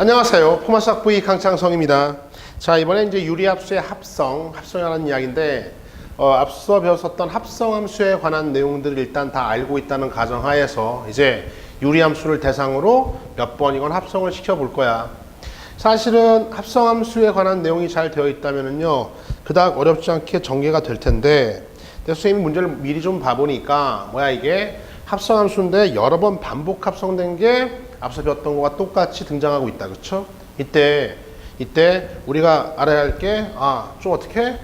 안녕하세요. 포마삭 V 강창성입니다. 자, 이번에 이제 유리합수의 합성, 합성이라는 이야기인데, 어, 앞서 배웠었던 합성함수에 관한 내용들을 일단 다 알고 있다는 가정하에서 이제 유리함수를 대상으로 몇 번이건 합성을 시켜볼 거야. 사실은 합성함수에 관한 내용이 잘 되어 있다면은요, 그닥 어렵지 않게 전개가 될 텐데, 선생님이 문제를 미리 좀 봐보니까, 뭐야 이게 합성함수인데 여러 번 반복 합성된 게 앞서 배웠던 거와 똑같이 등장하고 있다. 그쵸? 이때, 이때 우리가 알아야 할 게, 아, 좀 어떻게?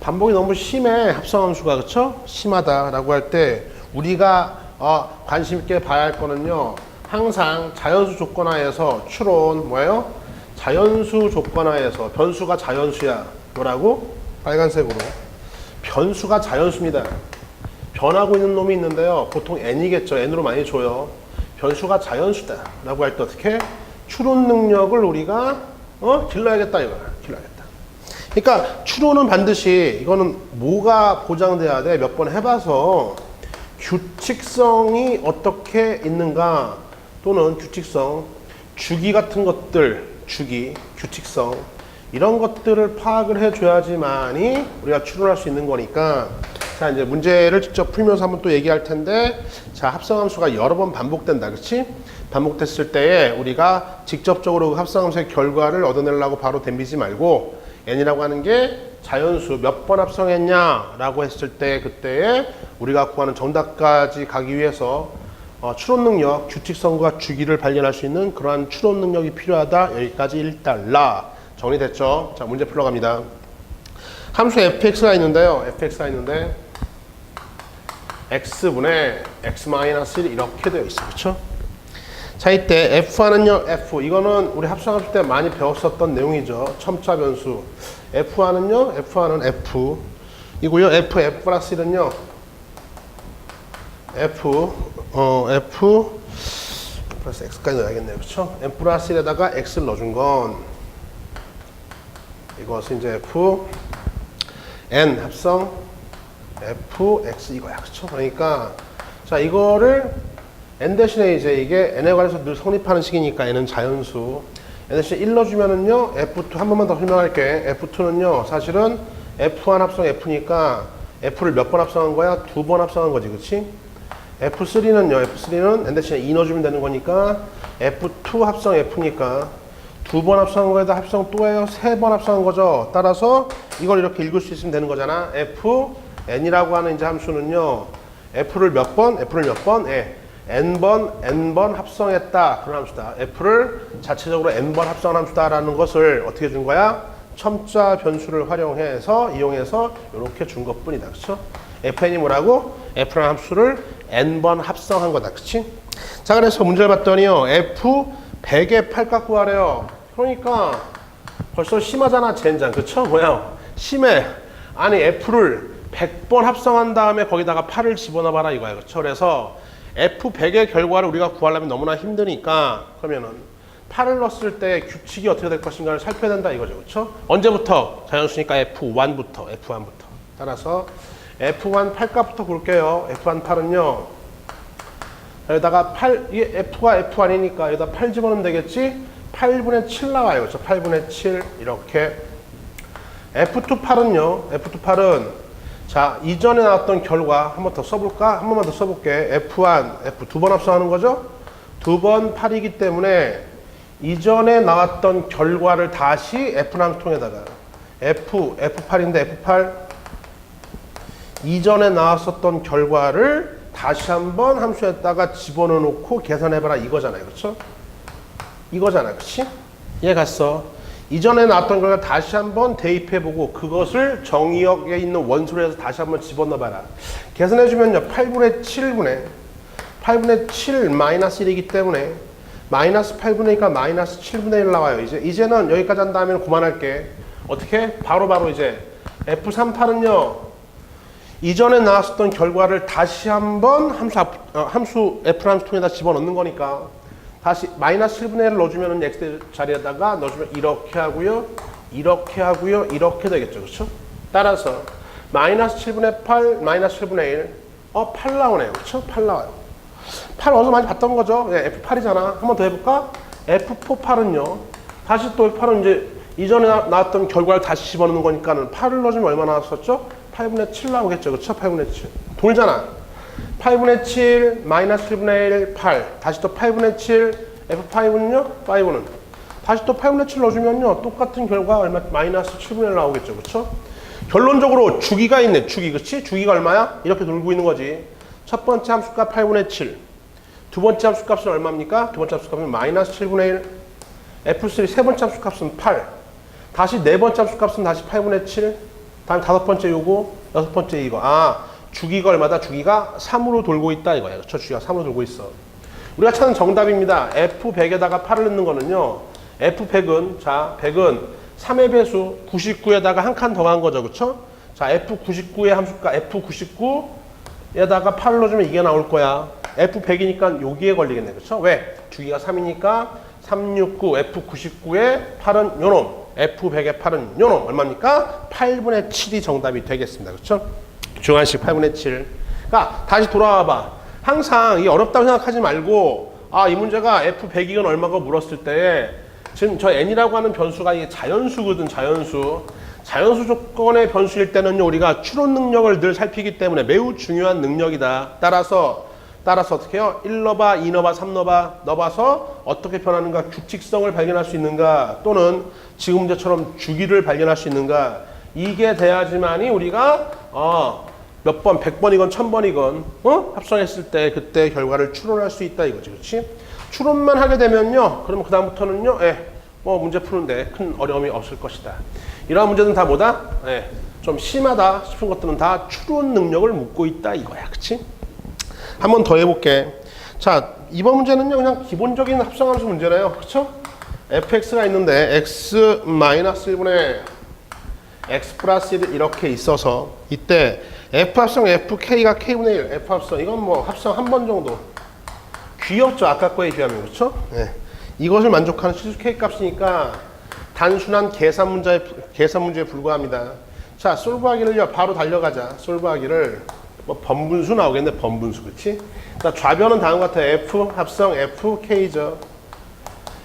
반복이 너무 심해. 합성함수가. 그쵸? 심하다라고 할 때, 우리가 어, 관심 있게 봐야 할 거는요, 항상 자연수 조건하에서 추론, 뭐예요? 자연수 조건하에서 변수가 자연수야. 뭐라고? 빨간색으로. 변수가 자연수입니다. 변하고 있는 놈이 있는데요. 보통 n이겠죠. n으로 많이 줘요. 변수가 자연수다. 라고 할 때 어떻게? 추론 능력을 우리가 어? 길러야겠다 이거야. 길러야겠다. 그러니까 추론은 반드시 이거는 뭐가 보장돼야 돼? 몇 번 해봐서 규칙성이 어떻게 있는가 또는 규칙성, 주기 같은 것들, 주기, 규칙성 이런 것들을 파악을 해줘야지만이 우리가 추론할 수 있는 거니까 자 이제 문제를 직접 풀면서 한번 또 얘기할 텐데 자 합성함수가 여러 번 반복된다 그렇지 반복됐을 때에 우리가 직접적으로 그 합성함수의 결과를 얻어내려고 바로 덤비지 말고 n이라고 하는 게 자연수 몇 번 합성했냐 라고 했을 때 그때에 우리가 구하는 정답까지 가기 위해서 어, 추론 능력, 규칙성과 주기를 발견할 수 있는 그러한 추론 능력이 필요하다. 여기까지 1달러. 정리됐죠? 자, 문제 풀러 갑니다. 함수 fx가 있는데요. fx가 있는데 x분의 x-1 이렇게 되어 있어. 그렇죠? 자, 이때 f1은요, f. 이거는 우리 합성함수 때 많이 배웠었던 내용이죠. 첨차 변수. f1은요, f1은 f. 이고요, f, f 플러스 1은요, f, 어, f 플러스 x까지 넣어야겠네요. 그렇죠? 플러스 1에다가 x를 넣어 준 건 이것은 이제 f, n 합성 f, x 이거야. 그렇죠? 그러니까 자, 이거를 n 대신에 이제 이게 n에 관해서 늘 성립하는 식이니까 n은 자연수. n 대신에 1 넣어주면은요, f2 한 번만 더 설명할게. f2는요, 사실은 f1 합성 f니까 f를 몇 번 합성한 거야? 두 번 합성한 거지, 그렇지? F3는요, F3는 n 대신에 2 넣어주면 되는 거니까 F2 합성 F니까 두 번 합성한 거에다 합성 또 해요. 세 번 합성한 거죠. 따라서 이걸 이렇게 읽을 수 있으면 되는 거잖아. F, N이라고 하는 이제 함수는요, F를 몇 번, F를 몇 번, 예. N번, N번 합성했다. 그런 함수다. F를 자체적으로 N번 합성한 함수다라는 것을 어떻게 준 거야? 첨자 변수를 활용해서, 이용해서 이렇게 준 것 뿐이다. 그쵸? FN이 뭐라고? F라는 함수를 N번 합성한 거다. 그치? 자, 그래서 문제를 봤더니요. F 100의 8값 구하래요. 그러니까 벌써 심하잖아, 젠장. 그쵸? 뭐야? 심해. 아니, F를 100번 합성한 다음에 거기다가 8을 집어넣어 봐라 이거야. 그쵸? 그래서 F 100의 결과를 우리가 구하려면 너무나 힘드니까 그러면은 8을 넣었을 때 규칙이 어떻게 될 것인가를 살펴야 된다 이거죠. 그쵸? 언제부터? 자연수니까 F1부터, F1부터. 따라서 F1 8값부터 볼게요. F1 8은요. 여기다가 8, 이게 F가 F 아니니까 여기다 8 집어넣으면 되겠지? 8분의 7 나와요. 그렇죠? 8분의 7 이렇게. F2 8은요. F2 8은 자 이전에 나왔던 결과 한 번 더 써볼까? 한 번만 더 써볼게. F1, F 두 번 합성하는 거죠? 두 번 8이기 때문에 이전에 나왔던 결과를 다시 F랑 통에다가 F, F8인데 F8 이전에 나왔었던 결과를 다시 한번 함수에다가 집어넣어 놓고 계산해봐라 이거잖아요. 그렇죠? 이거잖아. 그렇지? 이해 갔어. 이전에 나왔던 걸 다시 한번 대입해보고 그것을 정의역에 있는 원소로 해서 다시 한번 집어넣어봐라. 계산해주면요. 8분의 7분의 8분의 7 마이너스 1이기 때문에 마이너스 8분의 1과 마이너스 7분의 1 나와요. 이제 이제는 여기까지 한 다음에 그만할게. 어떻게? 바로바로 바로 이제 F38은요. 이전에 나왔었던 결과를 다시 한번 함수, 앞- 어, 함수 F 함수 통에다 집어넣는 거니까 다시 마이너스 7분의 1을 넣어주면 x 자리에다가 넣어주면 이렇게 하고요 이렇게 하고요 이렇게 되겠죠 그렇죠? 따라서 마이너스 7분의 8 마이너스 7분의 1 어, 8 나오네요 그렇죠? 8 나와요 8 어디서 많이 봤던 거죠? 예, F8이잖아 한 번 더 해볼까? F4 8은요 다시 또 8은 이제 이전에 나- 나왔던 결과를 다시 집어넣는 거니까는 8을 넣어주면 얼마 나왔었죠? 8분의 7 나오겠죠. 그렇죠? 8분의 7. 돌잖아. 8분의 7 마이너스 1분의 1 8. 다시 또 8분의 7 F5는요? 5는 다시 또 8분의 7 넣어주면요. 똑같은 결과 얼마 마이너스 7분의 1 나오겠죠. 그렇죠? 결론적으로 주기가 있네. 주기. 그렇지? 주기가 얼마야? 이렇게 돌고 있는 거지. 첫 번째 함수값 8분의 7. 두 번째 함수값은 얼마입니까? 두 번째 함수값은 마이너스 7분의 1. F3 세 번째 함수값은 8. 다시 네 번째 함수값은 다시 8분의 7. 다음 다섯 번째 요거, 여섯 번째 이거. 아, 주기가 얼마다? 주기가 3으로 돌고 있다 이거야. 그렇죠? 주기가 3으로 돌고 있어. 우리가 찾은 정답입니다. F100에다가 8을 넣는 거는요. F100은 자, 100은 3의 배수 99에다가 한 칸 더한 거죠. 그렇죠? 자, F99의 함수가 F99에다가 8을 넣어주면 이게 나올 거야. F100이니까 여기에 걸리겠네. 그렇죠? 왜? 주기가 3이니까 369 F99의 8은 요놈. F100의 8은 요놈. 얼마입니까? 8분의 7이 정답이 되겠습니다. 그렇죠? 중간식 8분의 7. 그러니까 다시 돌아와 봐. 항상 이 어렵다고 생각하지 말고 아, 이 문제가 F100이건 얼마고 물었을 때 지금 저 n이라고 하는 변수가 이게 자연수거든, 자연수. 자연수 조건의 변수일 때는요, 우리가 추론 능력을 늘 살피기 때문에 매우 중요한 능력이다. 따라서, 따라서 어떻게 해요? 1 넣어봐, 2 넣어봐, 3 넣어봐, 넣어봐서 어떻게 변하는가, 규칙성을 발견할 수 있는가, 또는 지금 문제처럼 주기를 발견할 수 있는가, 이게 돼야지만이 우리가, 어, 몇 번, 100번이건 1000번이건, 어? 합성했을 때 그때 결과를 추론할 수 있다 이거지, 그렇지? 추론만 하게 되면요, 그러면 그다음부터는요, 예, 뭐 문제 푸는데 큰 어려움이 없을 것이다. 이러한 문제는 다 뭐다? 예, 좀 심하다 싶은 것들은 다 추론 능력을 묻고 있다 이거야, 그렇지? 한번 더 해볼게. 자, 이번 문제는요, 그냥 기본적인 합성함수 문제네요, 그렇죠? fx가 있는데 x 마이너스 1분의 x 플러스 1 이렇게 있어서 이때 f 합성 fk가 k분의 1 f 합성 이건 뭐 합성 한 번 정도 귀엽죠 아까 거에 비하면 그렇죠? 네. 이것을 만족하는 실수 k 값이니까 단순한 계산 문제 계산 문제에 불과합니다. 자 솔브하기를요 바로 달려가자 솔브하기를 뭐 번분수 나오겠네 번분수 그렇지? 자 좌변은 다음과 같아 f 합성 fk죠.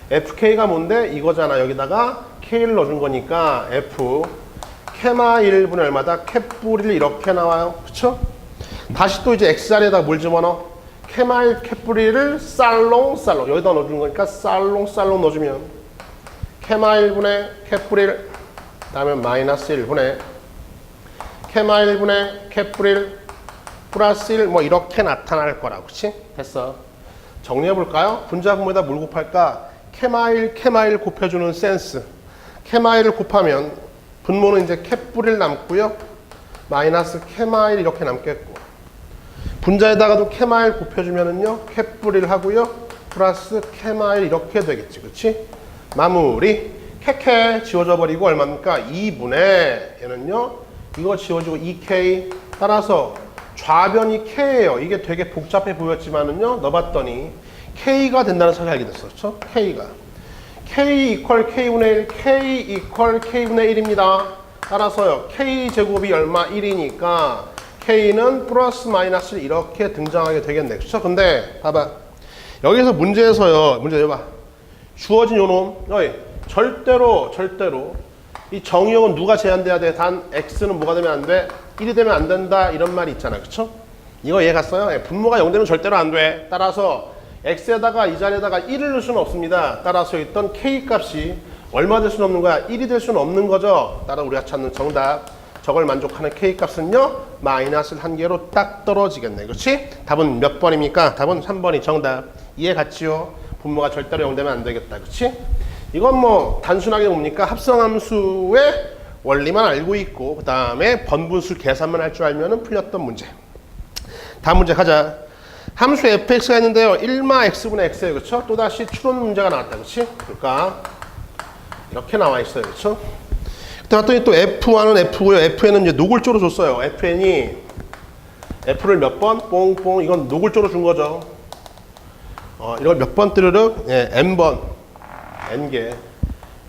fk가 뭔데 이거잖아 여기다가 k를 넣어준 거니까 f 캐마 1분의 얼마다 캡뿌리를 이렇게 나와요. 그쵸? 다시 또 이제 x자리에다 뭘 집어넣어? 캐마 1 캡뿌리를 살롱살롱 여기다 넣어주는 거니까 살롱살롱 넣어주면 캐마 1분의 캡뿌리를 다음에 마이너스 1분의 캐마 1분의 캡뿌리를 플러스 1 뭐 이렇게 나타날 거라고 그치? 됐어 정리해 볼까요? 분자분모에다 뭘 곱할까? 캐마일 캐마일 곱해주는 센스 캐마일을 곱하면 분모는 이제 캡뿌리를 남고요. 마이너스 캐마일 이렇게 남겠고 분자에다가도 캐마일 곱해주면은요. 캡뿌리를 하고요. 플러스 캐마일 이렇게 되겠지. 그렇지? 마무리 캐캐 지워져 버리고 얼마입니까? 2분의 얘는요. 이거 지워지고 2k 따라서 좌변이 k예요. 이게 되게 복잡해 보였지만은요. 넣어봤더니 k가 된다는 사실 알게. 그렇죠? k가 k 이퀄 k분의 1, k 이퀄 k분의 1입니다. 따라서요. k 제곱이 얼마? 1이니까 k는 플러스 마이너스 이렇게 등장하게 되겠네. 그렇죠? 근데 봐봐. 여기서 문제에서요. 문제 해봐. 주어진 요놈. 어이, 절대로 절대로 이 정의역은 누가 제한돼야 돼? 단 x는 뭐가 되면 안 돼? 1이 되면 안 된다. 이런 말이 있잖아. 그렇죠? 이거 이해 갔어요? 예, 분모가 0 되면 절대로 안 돼. 따라서 x에다가 이 자리에다가 1을 넣을 수는 없습니다. 따라서 있던 k 값이 얼마 될 수는 없는 거야? 1이 될 수는 없는 거죠. 따라 우리가 찾는 정답. 저걸 만족하는 k 값은요. 마이너스 한 개로 딱 떨어지겠네. 그렇지? 답은 몇 번입니까? 답은 3번이 정답. 이해 갔지요? 분모가 절대로 0 되면 안 되겠다. 그렇지? 이건 뭐 단순하게 뭡니까? 합성함수의 원리만 알고 있고 그 다음에 번분수 계산만 할 줄 알면 풀렸던 문제. 다음 문제 가자. 함수 fx가 있는데요. 1마 x분의 x예요. 그렇죠? 또다시 추론 문제가 나왔다. 그렇지? 그러니까 이렇게 나와 있어요. 그렇죠? 그때 봤더니 또 f1은 f고요. fn은 이제 노골조로 줬어요. fn이 f를 몇 번? 뽕뽕 이건 노골조로 준 거죠. 어, 이걸 몇 번 뜨르륵? 예, n번. n개.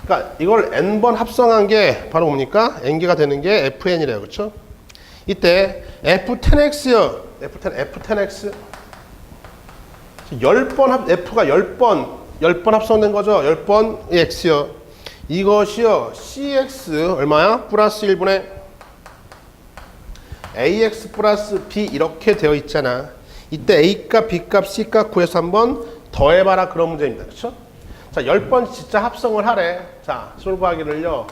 그러니까 이걸 n번 합성한 게 바로 뭡니까? n개가 되는 게 fn이래요. 그렇죠? 이때 f10x요. f10 f10x 10번 합 F가 10번 10번 합성된 거죠. 10번 x요. 이것이요. cx 얼마야? 플러스 1분의 ax 플러스 b 이렇게 되어 있잖아. 이때 a값, b값, c값 구해서 한번 더해봐라 그런 문제입니다. 그렇죠? 자, 10번 진짜 합성을 하래. 자, 솔브하기를요.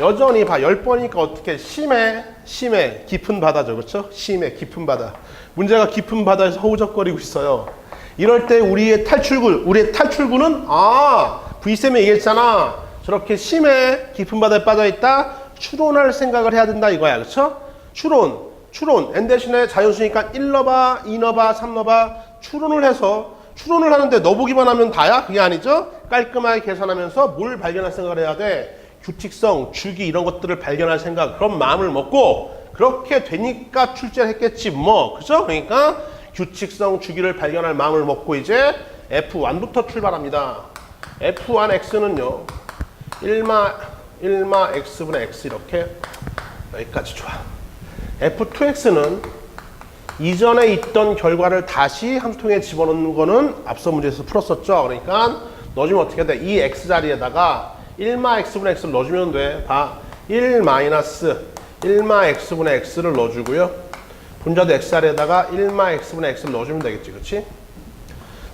여전히 봐. 10번이니까 어떻게 심해, 심해, 깊은 바다죠. 그렇죠? 심해, 깊은 바다. 문제가 깊은 바다에서 허우적거리고 있어요. 이럴 때 우리의 탈출구, 우리의 탈출구는 아, V쌤이 얘기했잖아. 저렇게 심해, 깊은 바다에 빠져 있다. 추론할 생각을 해야 된다 이거야. 그렇죠? 추론, 추론. n 대신에 자연수니까 1너바, 2너바, 3너바 추론을 해서 추론을 하는데 넣어보기만 하면 다야? 그게 아니죠? 깔끔하게 계산하면서 뭘 발견할 생각을 해야 돼? 규칙성, 주기 이런 것들을 발견할 생각, 그런 마음을 먹고 그렇게 되니까 출제를 했겠지 뭐. 그죠? 그러니까 규칙성, 주기를 발견할 마음을 먹고 이제 F1부터 출발합니다. F1X는요. 1마, 1마 X분의 X 이렇게 여기까지 좋아. F2X는 이전에 있던 결과를 다시 한 통에 집어넣는 거는 앞서 문제에서 풀었었죠. 그러니까 넣어주면 어떻게 돼? 이 x 자리에다가 1마 x분의 x를 넣어주면 돼. 봐. 1 마이너스 1마 x분의 x를 넣어주고요. 분자도 x 자리에다가 1마 x분의 x를 넣어주면 되겠지. 그렇지?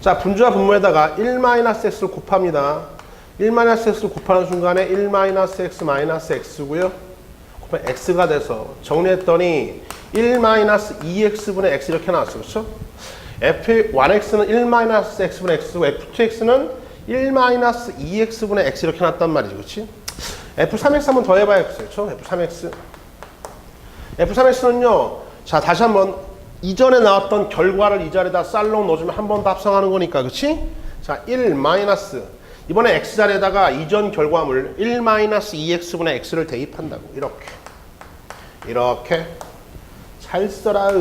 자, 분자와 분모에다가 1 마이너스 x를 곱합니다. 1 마이너스 x를 곱하는 순간에 1 마이너스 x고요. 곱하면 x가 돼서 정리했더니 1 마이너스 2x분의 x 이렇게 나왔어. 그렇죠? f1x는 1 마이너스 x분의 x고 f2x는 1 마이너스 2x분의 x 이렇게 나왔단 말이지. 그렇지? f3x 한번 더 해봐야겠어요. 그렇죠? f3x. f3x는요. 자, 다시 한번 이전에 나왔던 결과를 이 자리에다 쌀롱 넣어주면 한 번 더 합성하는 거니까. 그렇지? 자, 1 마이너스 이번에 x 자리에다가 이전 결과물 1 마이너스 2x분의 x를 대입한다고. 이렇게. 이렇게. 잘 써라.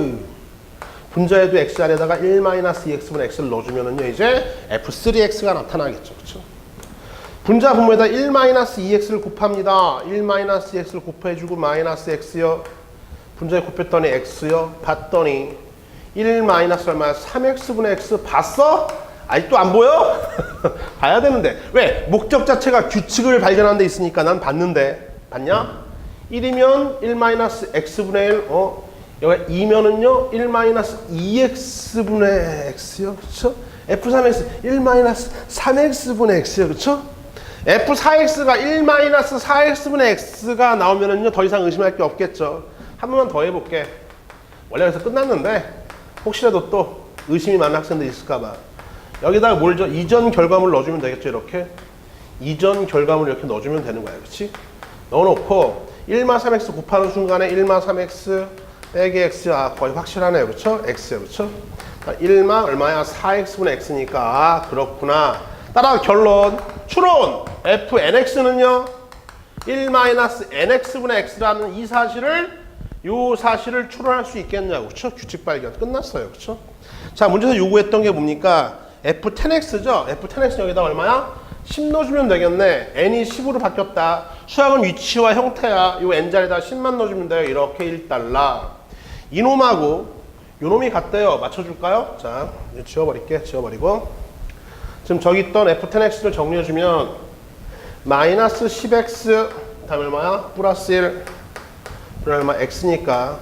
분자에도 x 자리에다가 1 마이너스 2x분의 x를 넣어주면은요 이제 f3x가 나타나겠죠, 그렇죠? 분자 분모에다 1 마이너스 2x를 곱합니다. 1 마이너스 2x를 곱해주고 마이너스 x요. 분자에 곱했더니 x요. 봤더니 1 마이너스 얼마야? 3x분의 x 봤어? 아직도 안 보여? 봐야 되는데 왜? 목적 자체가 규칙을 발견하는 데 있으니까 난 봤는데 봤냐? 1이면 1 마이너스 x분의 1 어? 여기 2면은요 1 마이너스 2x분의 x요 그쵸? f3x 1 마이너스 3x분의 x요 그쵸? f4x가 1 마이너스 4x분의 x가 나오면은요 더 이상 의심할 게 없겠죠 한 번만 더 해볼게 원래 그래서 끝났는데 혹시라도 또 의심이 많은 학생들이 있을까봐 여기다가 뭘 줘? 이전 결과물 넣어주면 되겠죠 이렇게 이전 결과물 이렇게 넣어주면 되는 거야 그렇지? 넣어놓고 1마 3x 곱하는 순간에 1마 3x 빼기 x 아 거의 확실하네요 그렇죠? x요 그렇죠? 1마 얼마야? 4x분의 x니까 아 그렇구나 따라 결론 추론 fnx는요 1-nx분의 x라는 이 사실을 요 사실을 추론할 수 있겠냐고 그렇죠? 규칙 발견 끝났어요 그렇죠? 자 문제에서 요구했던 게 뭡니까? f10x죠? f10x 여기다 얼마야? 10 넣어주면 되겠네. n이 10으로 바뀌었다. 수학은 위치와 형태야. 요 n 자리에다 10만 넣어 주면 돼요. 이렇게 1달러. 이놈하고 요놈이 같대요. 맞춰 줄까요? 자, 이제 지워 버릴게. 지워 버리고. 지금 저기 있던 f10x를 정리해 주면 마이너스 10x 다음에 얼마야? 플러스 1 그럼 얼마 x니까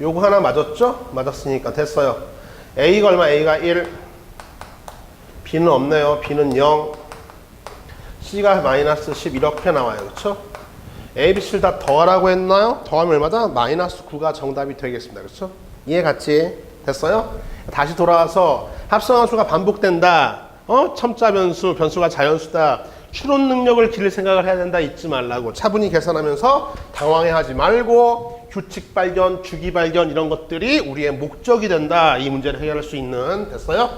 요거 하나 맞았죠? 맞았으니까 됐어요. a가 얼마? a가 1 b는 없네요. b는 0 C가 마이너스 10 이렇게 나와요. 그렇죠? A, B, C를 다 더하라고 했나요? 더하면 얼마다? 마이너스 9가 정답이 되겠습니다. 그렇죠? 이해 같이 됐어요? 다시 돌아와서 합성함수가 반복된다. 어? 첨자 변수, 변수가 자연수다. 추론 능력을 기를 생각을 해야 된다. 잊지 말라고. 차분히 계산하면서 당황해하지 말고 규칙 발견, 주기 발견 이런 것들이 우리의 목적이 된다. 이 문제를 해결할 수 있는 됐어요?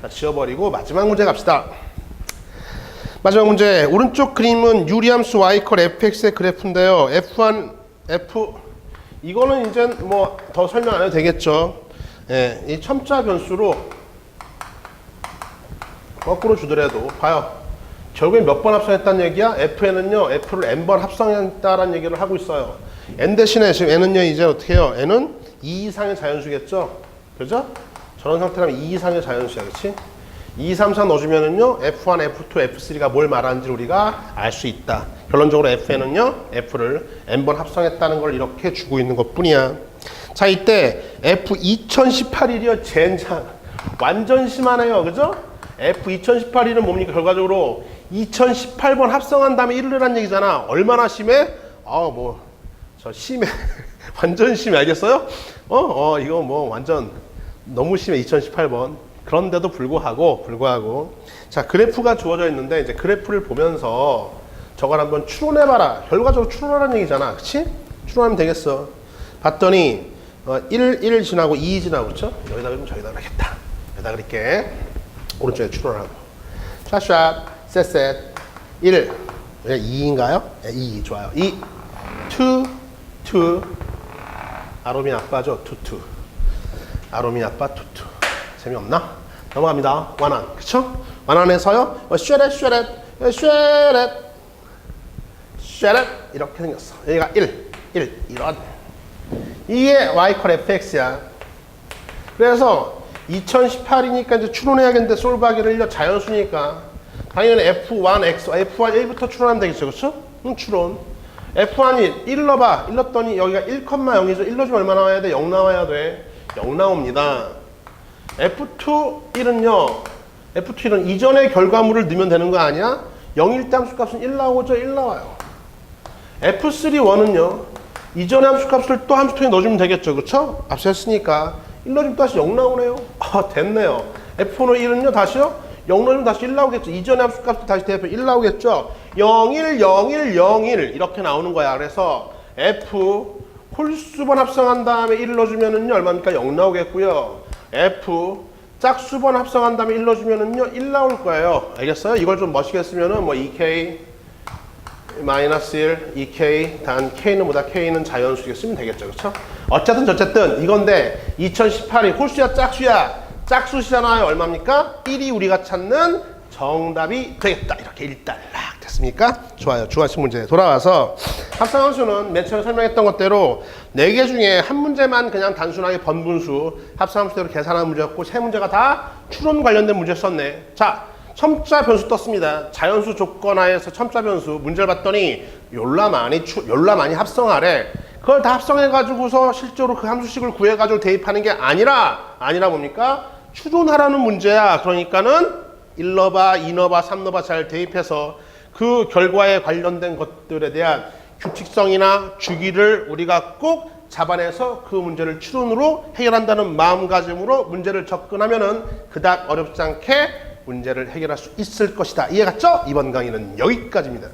자, 지워버리고 마지막 문제 갑시다. 마지막 문제 오른쪽 그림은 유리함수 y컬 fx의 그래프인데요 f1 f 이거는 이제 뭐 더 설명 안 해도 되겠죠 예, 이 첨자 변수로 거꾸로 주더라도 봐요 결국에 몇번 합성했다는 얘기야 fn은요 f를 n번 합성했다라는 얘기를 하고 있어요 n 대신에 지금 n은요 이제 어떻게 해요 n은 2 이상의 자연수겠죠 그죠 저런 상태라면 2 이상의 자연수야 그렇지 2, 3, 4 넣어주면은요, F1, F2, F3가 뭘 말하는지 우리가 알 수 있다. 결론적으로 Fn은요, F를 n번 합성했다는 걸 이렇게 주고 있는 것 뿐이야. 자, 이때 F 2018이요, 젠장. 완전 심하네요. 그죠? F 2018이는 뭡니까? 결과적으로 2018번 합성한 다음에 1을 한 얘기잖아. 얼마나 심해? 아, 뭐, 저 심해. 완전 심해. 알겠어요? 어, 어, 이거 뭐 완전 너무 심해. 2018번. 그런데도 불구하고, 불구하고. 자, 그래프가 주어져 있는데, 이제 그래프를 보면서 저걸 한번 추론해봐라. 결과적으로 추론하라는 얘기잖아. 그치? 추론하면 되겠어. 봤더니, 어, 1, 1 지나고 2 지나고, 그쵸? 여기다 그러면 저기다 그러겠다. 여기다 그릴게. 오른쪽에 추론하고. 샷샷, 셋셋, 1. 2인가요? 네, 2. 좋아요. 2. 2, 2. 아로미 아빠죠? 2, 2. 아로미 아빠 2, 2. 재미없나? 넘어갑니다. 완안. 그쵸? 완안에서요. 어, 쉐렛, 쉐렛, 어, 쉐렛, 쉐렛. 이렇게 생겼어. 여기가 1, 1. 이런. 이게 y 컬 fx야. 그래서 2018이니까 이제 추론해야겠는데 솔브하기를요 자연수니까 당연히 F1, X, F1 1부터 추론하면 되겠죠, 그렇죠? 응, 추론. F1이 1 넣어봐. 1 넣었더니 여기가 1,0이죠. 1 넣어주면 얼마 나와야 돼? 0 나와야 돼. 0 나옵니다. F2 1은요. F2 1은 이전의 결과물을 넣으면 되는 거 아니야? 0일 때 함수값은 1 나오죠? 1 나와요. F3 1은요. 이전의 함수값을 또 함수통에 넣어주면 되겠죠. 그렇죠? 앞서 했으니까 1 넣어주면 다시 0 나오네요. 아 됐네요. F1 1은요. 다시요. 0 넣으면 다시 1 나오겠죠. 이전의 함수값도 다시 대입해 1 나오겠죠. 0, 1, 0, 1, 0, 1 이렇게 나오는 거야. 그래서 F 홀수번 합성한 다음에 1 넣어주면은요. 얼마입니까? 0 나오겠고요. F 짝수번 합성한 다음에 1 넣어주면은요. 1 나올 거예요. 알겠어요? 이걸 좀 멋있게 쓰면은 뭐 2K 마이너스 1, 2K, 단 K는 보다 K는 자연수에 쓰면 되겠죠. 그렇죠? 어쨌든 어쨌든 이건데 2018이 홀수야 짝수야 짝수시잖아요. 얼마입니까? 1이 우리가 찾는 정답이 되겠다. 이렇게 일단락 됐습니까? 좋아요. 주관식 문제 돌아와서 합성함수는 맨 처음에 설명했던 것대로 4개 중에 한 문제만 그냥 단순하게 번분수 합성함수대로 계산한 문제였고 세 문제가 다 추론 관련된 문제 썼네. 자, 첨자 변수 떴습니다. 자연수 조건하에서 첨자 변수 문제를 봤더니 열라 많이 추, 열라 많이 합성하래. 그걸 다 합성해가지고서 실제로 그 함수식을 구해가지고 대입하는 게 아니라 아니라 뭡니까? 추론하라는 문제야. 그러니까는 1넣어봐, 2넣어봐, 3넣어봐 잘 대입해서 그 결과에 관련된 것들에 대한 규칙성이나 주기를 우리가 꼭 잡아내서 그 문제를 추론으로 해결한다는 마음가짐으로 문제를 접근하면은 그닥 어렵지 않게 문제를 해결할 수 있을 것이다. 이해 갔죠? 이번 강의는 여기까지입니다.